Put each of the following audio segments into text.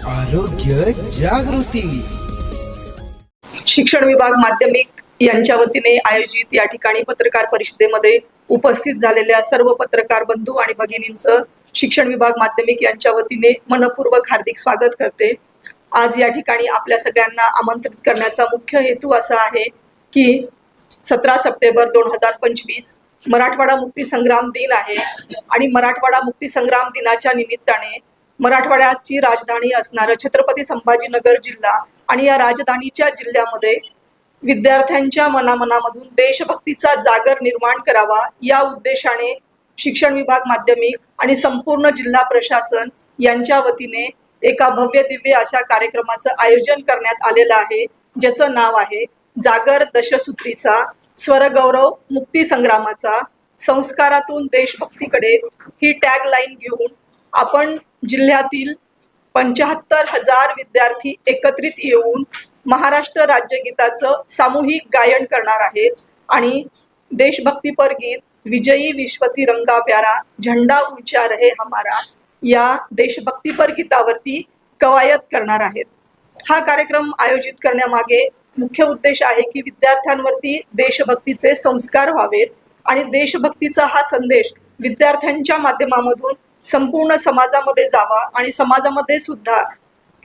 आरोग्य जागृती. शिक्षण विभाग माध्यमिक यांच्या वतीने आयोजित या ठिकाणी पत्रकार परिषदेमध्ये उपस्थित झालेल्या सर्व पत्रकार बंधू आणि भगिनींचं शिक्षण विभाग माध्यमिक यांच्या वतीने मनपूर्वक हार्दिक स्वागत करते. आज या ठिकाणी आपल्या सगळ्यांना आमंत्रित करण्याचा मुख्य हेतू असा आहे की सतरा सप्टेंबर दोन हजार पंचवीस मराठवाडा मुक्ती संग्राम दिन आहे आणि मराठवाडा मुक्ती संग्राम दिनाच्या निमित्ताने मराठवाड्याची राजधानी असणारं छत्रपती संभाजीनगर जिल्हा आणि या राजधानीच्या जिल्ह्यामध्ये विद्यार्थ्यांच्या मनामनामधून देशभक्तीचा जागर निर्माण करावा या उद्देशाने शिक्षण विभाग माध्यमिक आणि संपूर्ण जिल्हा प्रशासन यांच्या वतीने एका भव्य दिव्य अशा कार्यक्रमाचं आयोजन करण्यात आलेलं आहे ज्याचं नाव आहे जागर दशसूत्रीचा स्वरगौरव मुक्ती संग्रामाचा. संस्कारातून देशभक्तीकडे ही टॅग लाईन घेऊन आपण जिल्ह्यातील पंच्याहत्तर हजार विद्यार्थी एकत्रित येऊन महाराष्ट्र राज्यगीताचं सामूहिक गायन करणार आहेत. आणि देशभक्तीपर गीत विजयी विश्वती रंगा प्यारा झंडा उंचा रहे हमारा या देशभक्तीपर गीतावरती कवायत करणार आहेत. हा कार्यक्रम आयोजित करण्यामागे मुख्य उद्देश आहे की विद्यार्थ्यांवरती देशभक्तीचे संस्कार व्हावेत. आणि देशभक्तीचा हा संदेश विद्यार्थ्यांच्या माध्यमामधून संपूर्ण समाजामध्ये जावा आणि समाजामध्ये सुद्धा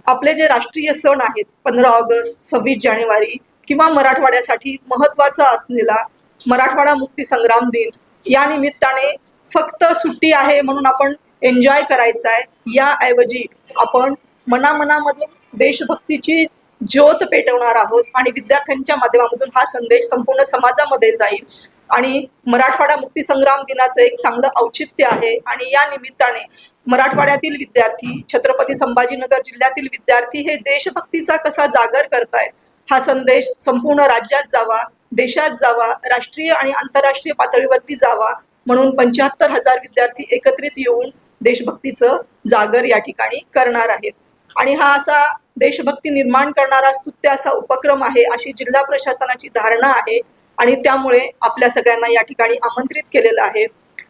आपले जे राष्ट्रीय सण आहेत पंधरा ऑगस्ट सव्वीस जानेवारी किंवा मराठवाड्यासाठी महत्त्वाचा असलेला मराठवाडा मुक्ती संग्राम दिन या निमित्ताने फक्त सुट्टी आहे म्हणून आपण एन्जॉय करायचा आहे याऐवजी आपण मनामनामधून देशभक्तीची ज्योत पेटवणार आहोत आणि विद्यार्थ्यांच्या माध्यमामधून हा संदेश संपूर्ण समाजामध्ये जाईल. आणि मराठवाडा मुक्तीसंग्राम दिनाचं एक चांगलं औचित्य आहे. आणि या निमित्ताने मराठवाड्यातील विद्यार्थी छत्रपती संभाजीनगर जिल्ह्यातील विद्यार्थी हे देशभक्तीचा कसा जागर करतायत हा संदेश संपूर्ण राज्यात जावा देशात जावा राष्ट्रीय आणि आंतरराष्ट्रीय पातळीवरती जावा म्हणून पंच्याहत्तर हजार विद्यार्थी एकत्रित येऊन देशभक्तीचं जागर या ठिकाणी करणार आहेत. आणि हा असा देशभक्ती निर्माण करणारा स्तुत्य असा उपक्रम आहे अशी जिल्हा प्रशासनाची धारणा आहे. आणि त्यामुळे आपल्या सगळ्यांना या ठिकाणी आमंत्रित केलेलं आहे.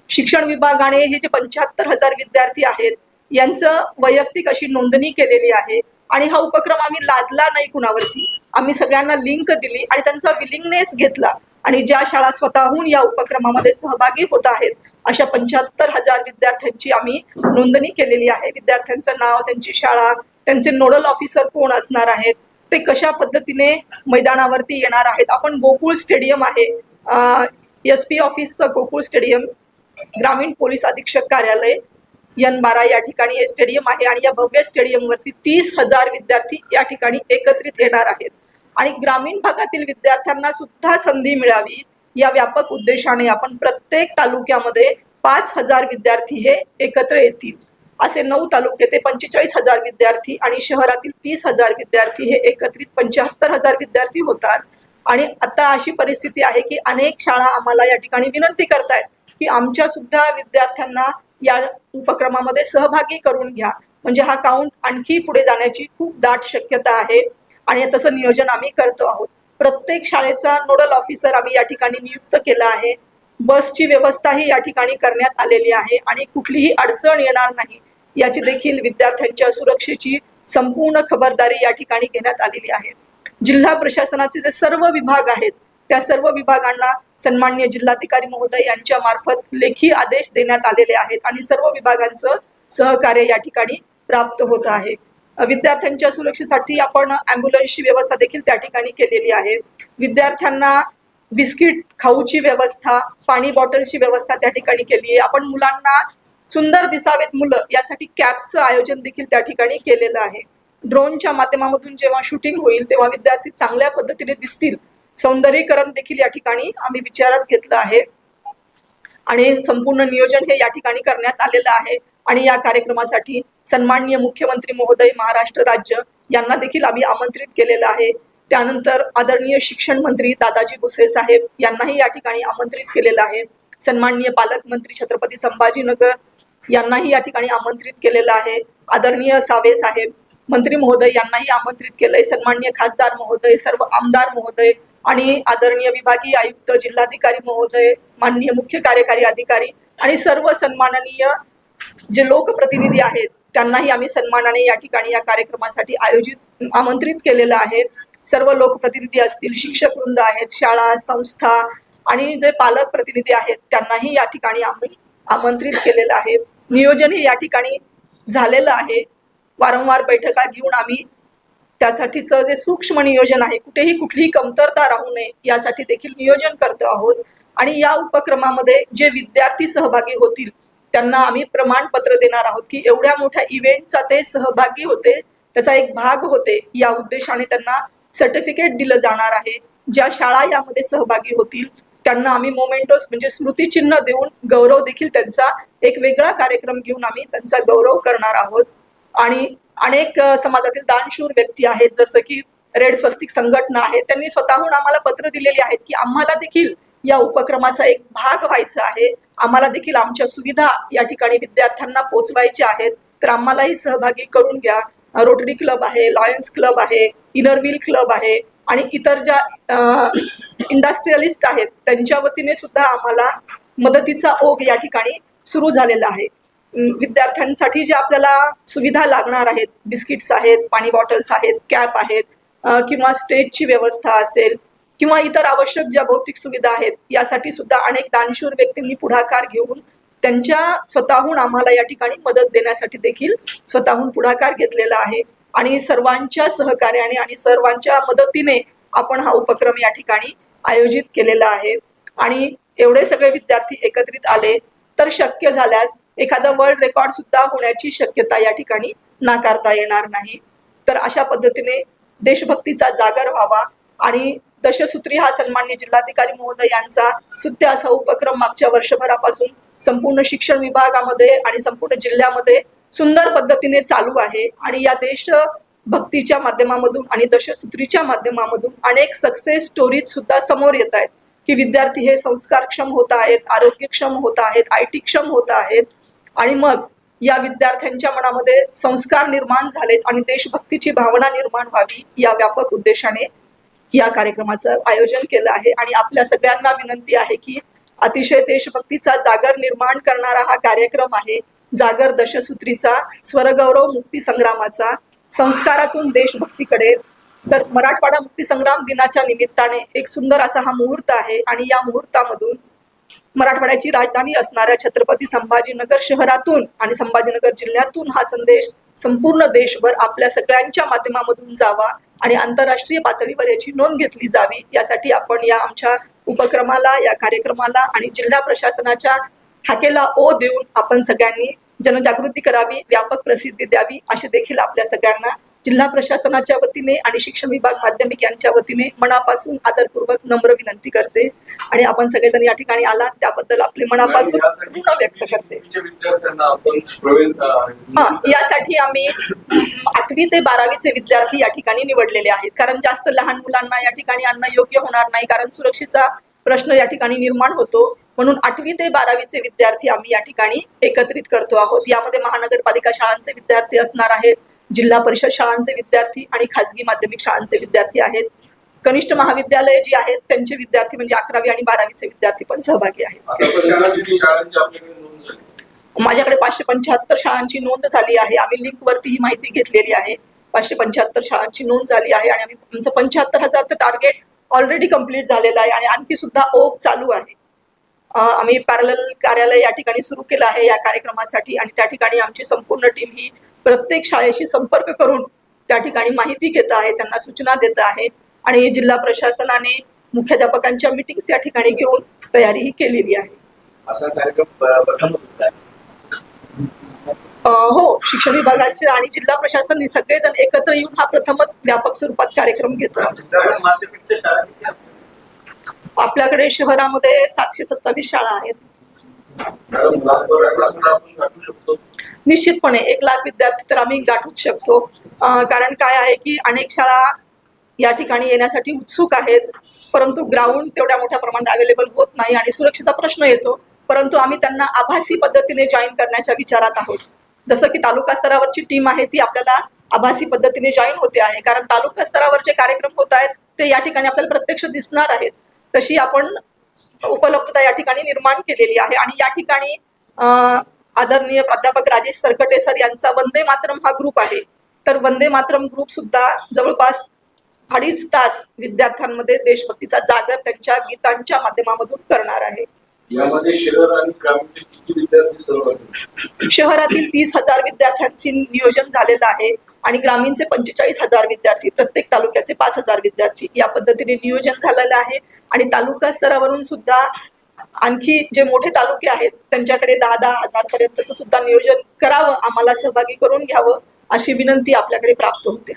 शिक्षण विभागाने हे जे पंच्याहत्तर हजार विद्यार्थी आहेत यांचं वैयक्तिक अशी नोंदणी केलेली आहे. आणि हा उपक्रम आम्ही लादला नाही कुणावरती. आम्ही सगळ्यांना लिंक दिली आणि त्यांचा विलिंगनेस घेतला. आणि ज्या शाळा स्वतःहून या उपक्रमामध्ये सहभागी होत आहेत अशा पंच्याहत्तर हजार विद्यार्थ्यांची आम्ही नोंदणी केलेली आहे. विद्यार्थ्यांचं नाव त्यांची शाळा त्यांचे नोडल ऑफिसर कोण असणार आहेत? ते कशा पद्धतीने मैदानावरती येणार आहेत? आपण गोकुळ स्टेडियम आहे. एस पी ऑफिसचं गोकुळ स्टेडियम ग्रामीण पोलीस अधीक्षक कार्यालय यन बारा या ठिकाणी हे स्टेडियम आहे आणि या भव्य स्टेडियमवरती तीस हजार विद्यार्थी या ठिकाणी एकत्रित येणार आहेत. आणि ग्रामीण भागातील विद्यार्थ्यांना सुद्धा संधी मिळावी या व्यापक उद्देशाने आपण प्रत्येक तालुक्यामध्ये पाच हजार विद्यार्थी हे एकत्र येतील. असे नऊ तालुके ते पंचेचाळीस हजार विद्यार्थी आणि शहरातील तीस हजार विद्यार्थी हे एकत्रित पंच्याहत्तर हजार विद्यार्थी होतात. आणि आता अशी परिस्थिती आहे की अनेक शाळा आम्हाला या ठिकाणी विनंती करतायत की आमच्या सुद्धा विद्यार्थ्यांना या उपक्रमामध्ये सहभागी करून घ्या. म्हणजे हा काउंट आणखी पुढे जाण्याची खूप दाट शक्यता आहे. आणि तसं नियोजन आम्ही करतो आहोत. प्रत्येक शाळेचा नोडल ऑफिसर आम्ही या ठिकाणी नियुक्त केला आहे. बसची व्यवस्थाही या ठिकाणी करण्यात आलेली आहे आणि कुठलीही अडचण येणार नाही. याची देखील विद्यार्थ्यांच्या सुरक्षेची संपूर्ण खबरदारी या ठिकाणी घेण्यात आलेली आहे. जिल्हा प्रशासनाचे जे सर्व विभाग आहेत त्या सर्व विभागांना सन्मान्य जिल्हाधिकारी महोदय यांच्या मार्फत लेखी आदेश देण्यात आलेले आहेत आणि सर्व विभागांचं सहकार्य या ठिकाणी प्राप्त होत आहे. विद्यार्थ्यांच्या सुरक्षेसाठी आपण अँब्युलन्सची व्यवस्था देखील त्या ठिकाणी केलेली आहे. विद्यार्थ्यांना बिस्किट खाऊची व्यवस्था पाणी बॉटलची व्यवस्था त्या ठिकाणी केली आहे. आपण मुलांना सुंदर दिसावेत मुलं यासाठी कॅबचं आयोजन देखील त्या ठिकाणी केलेलं आहे. ड्रोनच्या माध्यमामधून जेव्हा शूटिंग होईल तेव्हा विद्यार्थी चांगल्या पद्धतीने दिसतील. सौंदर्यीकरण देखील या ठिकाणी आम्ही विचारात घेतलं आहे. आणि संपूर्ण नियोजन हे या ठिकाणी करण्यात आलेलं आहे. आणि या कार्यक्रमासाठी सन्माननीय मुख्यमंत्री महोदय महाराष्ट्र राज्य यांना देखील आम्ही आमंत्रित केलेलं आहे. त्यानंतर आदरणीय शिक्षण मंत्री दादाजी भुसे साहेब यांनाही या ठिकाणी आमंत्रित केलेलं आहे. सन्माननीय पालकमंत्री छत्रपती संभाजीनगर यांनाही या ठिकाणी आमंत्रित केलेलं आहे. आदरणीय सावे साहेब मंत्री महोदय यांनाही आमंत्रित केलंय. सन्माननीय खासदार महोदय सर्व आमदार महोदय आणि आदरणीय विभागीय आयुक्त जिल्हाधिकारी महोदय माननीय मुख्य कार्यकारी अधिकारी आणि सर्व सन्माननीय जे लोकप्रतिनिधी आहेत त्यांनाही आम्ही सन्मानाने या ठिकाणी या कार्यक्रमासाठी आयोजित आमंत्रित केलेलं आहे. सर्व लोकप्रतिनिधी असतील शिक्षक वृंद आहेत शाळा संस्था आणि जे पालक प्रतिनिधी आहेत त्यांनाही या ठिकाणी आम्ही आमंत्रित केलेलं आहे. नियोजन हे या ठिकाणी झालेलं आहे. वारंवार बैठका घेऊन आम्ही त्यासाठीचं जे सूक्ष्म नियोजन आहे कुठेही कुठलीही कमतरता राहू नये यासाठी देखील नियोजन करतो आहोत. आणि या उपक्रमामध्ये जे विद्यार्थी सहभागी होतील त्यांना आम्ही प्रमाणपत्र देणार आहोत की एवढ्या मोठ्या इव्हेंटचा ते सहभागी होते त्याचा एक भाग होते या उद्देशाने त्यांना सर्टिफिकेट दिलं जाणार आहे. ज्या शाळा यामध्ये सहभागी होतील त्यांना आम्ही मोमेंटोस म्हणजे स्मृतिचिन्ह देऊन गौरव देखील त्यांचा एक वेगळा कार्यक्रम घेऊन आम्ही त्यांचा गौरव करणार आहोत. आणि अनेक समाजातील दानशूर व्यक्ती आहेत जसं की रेड स्वस्तिक संघटना आहे त्यांनी स्वतःहून आम्हाला पत्र दिलेली आहेत की आम्हाला देखील या उपक्रमाचा एक भाग व्हायचा आहे. आम्हाला देखील आमच्या सुविधा या ठिकाणी विद्यार्थ्यांना पोहोचवायच्या आहेत. तर आम्हालाही सहभागी करून घ्या. रोटरी क्लब आहे लॉयन्स क्लब आहे. इनरव्हील क्लब आहे आणि इतर ज्या इंडस्ट्रियलिस्ट आहेत त्यांच्या वतीने सुद्धा आम्हाला मदतीचा ओघ या ठिकाणी सुरू झालेला आहे. विद्यार्थ्यांसाठी ज्या आपल्याला सुविधा लागणार आहेत बिस्किट्स आहेत पाणी बॉटल्स आहेत कॅप आहेत किंवा स्टेजची व्यवस्था असेल किंवा इतर आवश्यक ज्या भौतिक सुविधा आहेत यासाठी सुद्धा अनेक दानशूर व्यक्तींनी पुढाकार घेऊन त्यांच्या स्वतःहून आम्हाला या ठिकाणी मदत देण्यासाठी देखील स्वतःहून पुढाकार घेतलेला आहे. आणि सर्वांच्या सहकार्याने आणि सर्वांच्या मदतीने आपण हा उपक्रम या ठिकाणी आयोजित केलेला आहे. आणि एवढे सगळे विद्यार्थी एकत्रित आले तर शक्य झाल्यास एखादा वर्ल्ड रेकॉर्ड सुद्धा होण्याची शक्यता या ठिकाणी नाकारता येणार नाही. तर अशा पद्धतीने देशभक्तीचा जागर व्हावा आणि दशसूत्री हा सन्मान्य जिल्हाधिकारी महोदय यांचा सुद्धा असा उपक्रम मागच्या वर्षभरापासून संपूर्ण शिक्षण विभागामध्ये आणि संपूर्ण जिल्ह्यामध्ये सुंदर पद्धतीने चालू आहे. आणि या देश भक्तीच्या माध्यमामधून आणि दशसूत्रीच्या माध्यमामधून अनेक सक्सेस स्टोरीज सुद्धा समोर येत आहेत. की विद्यार्थी हे संस्कारक्षम होत आहेत आरोग्यक्षम होत आहेत आय टी क्षम होत आहेत. आणि मग या विद्यार्थ्यांच्या मनामध्ये संस्कार निर्माण झालेत आणि देशभक्तीची भावना निर्माण व्हावी या व्यापक उद्देशाने या कार्यक्रमाचं आयोजन केलं आहे. आणि आपल्या सगळ्यांना विनंती आहे की अतिशय देशभक्तीचा जागर निर्माण करणारा हा कार्यक्रम आहे. जागर दशसूत्रीचा स्वरगौरव मुक्ती संग्रामाचा संस्कारातून देशभक्तीकडे. तर मराठवाडा मुक्तीसंग्राम दिनाच्या निमित्ताने एक सुंदर असा हा मुहूर्त आहे आणि या मुहूर्तामधून मराठवाड्याची राजधानी असणाऱ्या छत्रपती संभाजीनगर शहरातून आणि संभाजीनगर जिल्ह्यातून हा संदेश संपूर्ण देशभर आपल्या सगळ्यांच्या माध्यमामधून जावा आणि आंतरराष्ट्रीय पातळीवर याची नोंद घेतली जावी यासाठी आपण या आमच्या उपक्रमाला या कार्यक्रमाला आणि जिल्हा प्रशासनाच्या हाकेला ओ देऊन आपण सगळ्यांनी जनजागृती करावी व्यापक प्रसिद्धी द्यावी अशी देखील आपल्या सगळ्यांना जिल्हा प्रशासनाच्या वतीने आणि शिक्षण विभाग माध्यमिक यांच्या वतीने मनापासून आदरपूर्वक नम्र विनंती करते. आणि आपण सगळेजण या ठिकाणी आला त्याबद्दल आपले मनापासून व्यक्त करते. हा यासाठी आम्ही आठवी ते बारावीचे विद्यार्थी या ठिकाणी निवडलेले आहेत. कारण जास्त लहान मुलांना या ठिकाणी आणणं योग्य होणार नाही. कारण सुरक्षेचा प्रश्न या ठिकाणी निर्माण होतो. म्हणून आठवी ते बारावीचे विद्यार्थी आम्ही या ठिकाणी एकत्रित करतो आहोत. यामध्ये महानगरपालिका शाळांचे विद्यार्थी असणार आहेत जिल्हा परिषद शाळांचे विद्यार्थी आणि खाजगी माध्यमिक शाळांचे विद्यार्थी आहेत. कनिष्ठ महाविद्यालय जी आहेत त्यांचे विद्यार्थी म्हणजे अकरावी आणि बारावीचे विद्यार्थी पण सहभागी आहेत. माझ्याकडे पाचशे पंच्याहत्तर शाळांची नोंद झाली आहे. आम्ही लिंक वरती ही माहिती घेतलेली आहे. पाचशे पंच्याहत्तर शाळांची नोंद झाली आहे आणि आम्ही आमचं पंच्याहत्तर हजारचं टार्गेट ऑलरेडी कंप्लीट झालेलं आहे आणि आणखी सुद्धा ओघ चालू आहे. आम्ही पॅरल कार्यालय या ठिकाणी सुरू केलं आहे या कार्यक्रमासाठी आणि त्या ठिकाणी आमची संपूर्ण टीम ही प्रत्येक शाळेशी संपर्क करून त्या ठिकाणी माहिती घेत आहे त्यांना सूचना देत आहे आणि जिल्हा प्रशासनाने मुख्याध्यापकांच्या मिटिंग्स या ठिकाणी घेऊन तयारीही केलेली आहे. असा कार्यक्रम हो शिक्षण विभागाचे आणि जिल्हा प्रशासन सगळेजण एकत्र येऊन हा प्रथमच व्यापक स्वरूपात कार्यक्रम घेतो मासिकच्या शाळा किती आहेत? आपल्याकडे शहरामध्ये सातशे सत्तावीस शाळा आहेत. निश्चितपणे एक लाख विद्यार्थी तर आम्ही गाठूच शकतो. कारण काय आहे की अनेक शाळा या ठिकाणी येण्यासाठी उत्सुक आहेत. परंतु ग्राउंड तेवढ्या मोठ्या प्रमाणात अवेलेबल होत नाही आणि सुरक्षेचा प्रश्न येतो. परंतु आम्ही त्यांना आभासी पद्धतीने जॉईन करण्याच्या विचारात आहोत. जसं की तालुका स्तरावरची टीम आहे ती आपल्याला आभासी पद्धतीने जॉईन होते आहे. कारण तालुका स्तरावर जे कार्यक्रम होत आहेत ते या ठिकाणी आपल्याला प्रत्यक्ष दिसणार आहेत. तशी आपण उपलब्धता या ठिकाणी निर्माण केलेली आहे. आणि या ठिकाणी आदरणीय प्राध्यापक राजेश सरकटे सर यांचा वंदे मातरम हा ग्रुप आहे. तर वंदे मातरम ग्रुप सुद्धा जवळपास अडीच तास विद्यार्थ्यांमध्ये देशभक्तीचा जागर त्यांच्या गीतांच्या माध्यमामधून करणार आहे. यामध्ये शहर आणि ग्रामीणचे किती विद्यार्थी शहरातील तीस हजार विद्यार्थ्यांचे नियोजन झालेलं आहे आणि ग्रामीणचे पंचेचाळीस हजार विद्यार्थी प्रत्येक तालुक्याचे पाच हजार विद्यार्थी या पद्धतीने नियोजन झालेलं आहे. आणि तालुका स्तरावरून सुद्धा आणखी जे मोठे तालुके आहेत त्यांच्याकडे दहा दहा हजार पर्यंतच सुद्धा नियोजन करावं आम्हाला सहभागी करून घ्यावं अशी विनंती आपल्याकडे प्राप्त होते.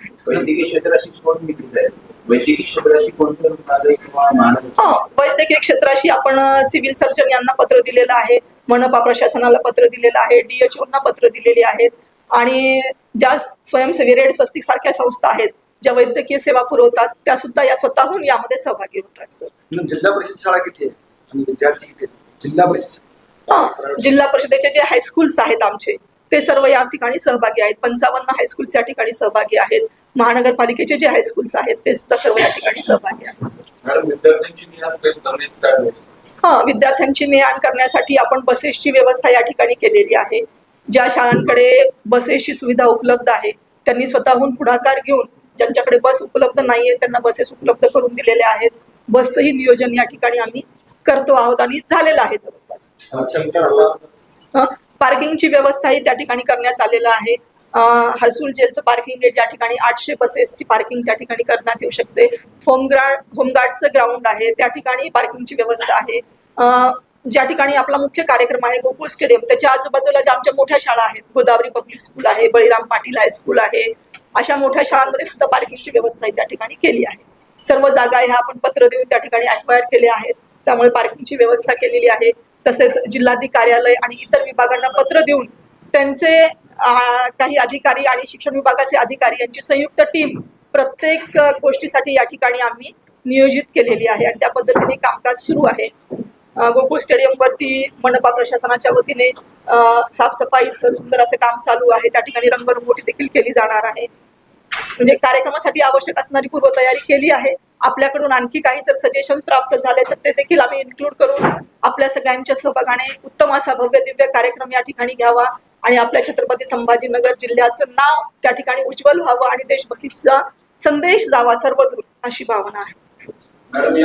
वैद्यकीय क्षेत्राशी वैद्यकीय क्षेत्राशी कोणते रुग्णालय किंवा हा, महानगर वैद्यकीय क्षेत्राशी आपण सिव्हिल सर्जन यांना पत्र दिलेलं आहे मनपा प्रशासनाला पत्र दिलेलं आहे डीएचओ ना पत्र दिलेली आहेत आणि ज्या स्वयंसेवी रेड स्वस्तिक सारख्या संस्था आहेत ज्या वैद्यकीय सेवा पुरवतात त्या सुद्धा या स्वतःहून यामध्ये सहभागी होतात सर. जिल्हा परिषद शाळा किती आहे? आणि विद्यार्थी किती आहेत? जिल्हा परिषद हा, जिल्हा परिषदेचे जे हायस्कूल्स आहेत आमचे ते सर्व या ठिकाणी सहभागी आहेत. पंचावन्न हायस्कूल्स या ठिकाणी सहभागी आहेत. महानगरपालिकेचे जे हायस्कूल्स आहेत ते सुद्धा सर्व या ठिकाणी सहभागी आहेत. हा विद्यार्थ्यांची ने आण करण्यासाठी आपण बसेसची व्यवस्था या ठिकाणी केलेली आहे. ज्या शाळांकडे बसेसची सुविधा उपलब्ध आहे त्यांनी स्वतःहून पुढाकार घेऊन ज्यांच्याकडे बस उपलब्ध नाहीये त्यांना बसेस उपलब्ध करून दिलेल्या आहेत. बसचंही नियोजन या ठिकाणी आम्ही करतो आहोत आणि झालेलं आहे जवळपास. हं, पार्किंगची व्यवस्थाही त्या ठिकाणी करण्यात आलेलं आहे. हर्सुल जेलचं पार्किंग आहे ज्या ठिकाणी आठशे बसेसची पार्किंग त्या ठिकाणी करण्यात येऊ शकते. होमगार्ड होमगार्डचं ग्राउंड आहे त्या ठिकाणी पार्किंगची व्यवस्था आहे. ज्या ठिकाणी आपला मुख्य कार्यक्रम आहे गोकुळ स्टेडियम त्याच्या आजूबाजूला ज्या आमच्या मोठ्या शाळा आहेत गोदावरी पब्लिक स्कूल आहे बळीराम पाटील हायस्कूल आहे अशा मोठ्या शाळांमध्ये सुद्धा पार्किंगची व्यवस्था त्या ठिकाणी केली आहे. सर्व जागा ह्या आपण पत्र देऊन त्या ठिकाणी अक्वायर केल्या आहेत. त्यामुळे पार्किंगची व्यवस्था केलेली आहे. तसेच जिल्हाधिकारी कार्यालय आणि इतर विभागांना पत्र देऊन त्यांचे काही अधिकारी आणि शिक्षण विभागाचे अधिकारी यांची संयुक्त टीम प्रत्येक गोष्टीसाठी या ठिकाणी आम्ही नियोजित केलेली आहे आणि त्या पद्धतीने कामकाज सुरू आहे. गोकुळ स्टेडियम वरती मनपा प्रशासनाच्या वतीने साफसफाई साफसफाईचं सुंदर असं काम चालू आहे. त्या ठिकाणी रंगरंगोटी देखील केली जाणार आहे. म्हणजे कार्यक्रमासाठी आवश्यक असणारी पूर्वतयारी केली आहे. आपल्याकडून आणखी काही जर सजेशन प्राप्त झाले तर ते देखील आम्ही इन्क्लूड करून आपल्या सगळ्यांच्या सहभागाने उत्तम असा भव्य दिव्य कार्यक्रम या ठिकाणी घ्यावा. आणि आपल्या छत्रपती संभाजीनगर जिल्ह्याचं नाव त्या ठिकाणी उज्ज्वल व्हावं आणि देशभक्तीचा संदेश जावा सर्वदूर अशी भावना आहे. मॅडम या